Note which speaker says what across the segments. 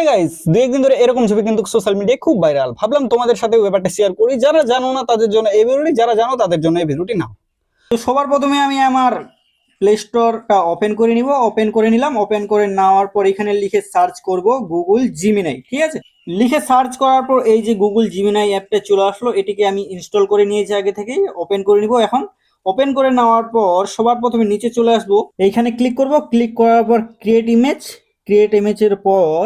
Speaker 1: Hey guys দু একদিন ধরে এরকম সোশ্যাল মিডিয়ায় খুব ভাইরাল ভাবলাম তোমাদের সাথে ব্যাপারটা শেয়ার করি। যারা না তাদের জন্য যারা জানো তাদের জন্য এই
Speaker 2: তো সবার প্রথমে আমি আমার প্লে স্টোরটা ওপেন করে ওপেন করে নিলাম। ওপেন করে নেওয়ার পর এখানে লিখে সার্চ গুগল জিমিনাই ঠিক আছে? লিখে সার্চ করার পর এই যে গুগল জিমিনাই অ্যাপটা চলে আসলো, এটিকে আমি ইনস্টল করে নিয়েছি আগে ওপেন করে নিব এখন। ওপেন করে নেওয়ার পর সবার প্রথমে নিচে চলে আসব। এইখানে ক্লিক করব। ক্লিক করার পর ক্রিয়েট ইমেজ ক্রিয়েট ইমেজের পর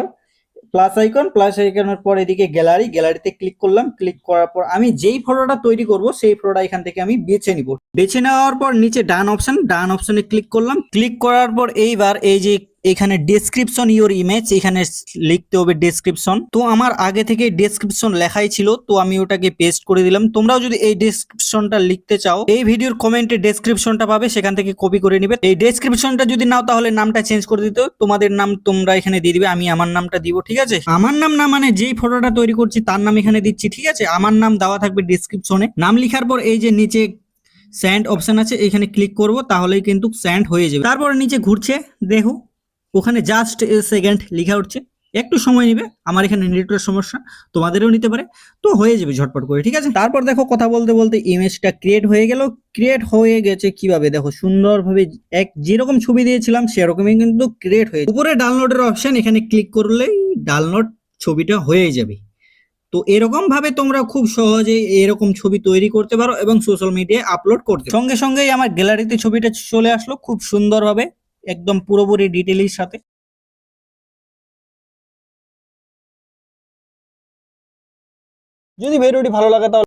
Speaker 2: প্লাস আইকন প্লাস আইকনের পর এদিকে গ্যালারি গ্যালারিতে ক্লিক করলাম ক্লিক করার পর আমি যেই ফটোটা তৈরি করব, সেই ফটোটা এখান থেকে আমি বেছে নিব। বেছে নেওয়ার পর নিচে ডান অপশন ডান অপশনে ক্লিক করলাম। ক্লিক করার পর এইবার এই যে এখানে ডেসক্রিপশন ইওর ইমেজ এখানে লিখতে হবে ডেসক্রিপশন তো আমার আগে থেকে ডেসক্রিপশন লেখাই ছিল, তো আমি ওটাকে পেস্ট করে দিলাম। তোমরাও যদি এই ডেসক্রিপশনটা লিখতে চাও, এই ভিডিওর কমেন্টে ডেসক্রিপশনটা পাবে, সেখান থেকে কপি করে নিবে। এই ডেসক্রিপশনটা যদি নাও, তাহলে নামটা চেঞ্জ করে দিতে তোমাদের নাম তোমরা এখানে দিয়ে দিবে, আমি আমার নামটা দিব, ঠিক আছে? আমার নাম না মানে যেই ফটোটা তৈরি করছি, তার নাম এখানে দিচ্ছি, ঠিক আছে? আমার নাম দেওয়া থাকবে ডেসক্রিপশনে নাম লেখার পর এই যে নিচে স্যান্ড অপশন আছে, এখানে ক্লিক করব, তাহলেই কিন্তু স্যান্ড হয়ে যাবে। তারপরে নিচে ঘুরছে, দেখো। ওখানে জাস্ট এ সেকেন্ড লেখা উঠছে। একটু সময় নেবে, আমার এখানে নেটওয়ার্ক সমস্যা, তোমাদেরও নিতে পারে। তো হয়ে যাবে ঝটপট করে, ঠিক আছে? তারপর দেখো কথা বলতে বলতে ইমেজটা ক্রিয়েট হয়ে গেল। ক্রিয়েট হয়ে গেছে কীভাবে? দেখো সুন্দরভাবে এক যেরকম ছবি দিয়েছিলাম, সেরকমই কিন্তু ক্রিয়েট হয়ে উপরে ডাউনলোডের অপশন এখানে ক্লিক করলেই ডাউনলোড ছবিটা হয়ে যাবে। তো এরকম ভাবে তোমরা খুব সহজেই এরকম ছবি তৈরি করতে পারো এবং সোশ্যাল মিডিয়ায় আপলোড করতে সঙ্গে সঙ্গেই আমার গ্যালারিতে ছবিটা চলে আসলো, খুব সুন্দরভাবে। একদম পুরোপুরি ডিটেলের সাথে।
Speaker 1: যদি ভিডিওটি ভালো লাগে তাহলে